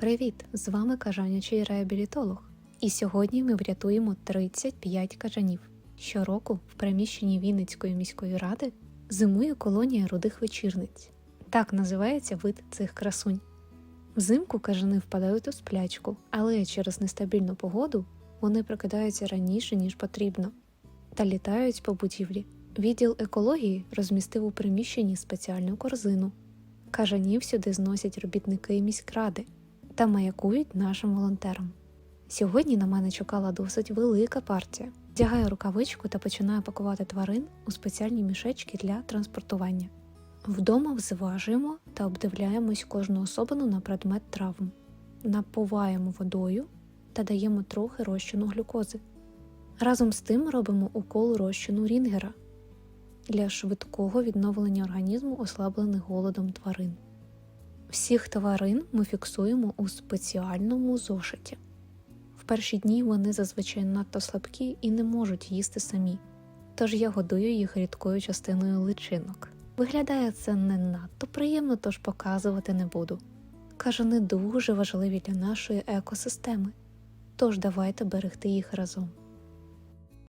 Привіт! З вами кажанячий реабілітолог. І сьогодні ми врятуємо 35 кажанів. Щороку в приміщенні Вінницької міської ради зимує колонія рудих вечірниць. Так називається вид цих красунь. Взимку кажани впадають у сплячку, але через нестабільну погоду вони прокидаються раніше, ніж потрібно, та літають по будівлі. Відділ екології розмістив у приміщенні спеціальну корзину. Кажанів сюди зносять робітники міськради та маякують нашим волонтерам. Сьогодні на мене чекала досить велика партія. Вдягаю рукавичку та починаю пакувати тварин у спеціальні мішечки для транспортування. Вдома взважуємо та обдивляємось кожну особину на предмет травм, напуваємо водою та даємо трохи розчину глюкози. Разом з тим робимо укол розчину рінгера для швидкого відновлення організму, ослаблених голодом тварин. Всіх тварин ми фіксуємо у спеціальному зошиті. В перші дні вони зазвичай надто слабкі і не можуть їсти самі, тож я годую їх рідкою частиною личинок. Виглядає це не надто приємно, тож показувати не буду. Кажани дуже важливі для нашої екосистеми, тож давайте берегти їх разом.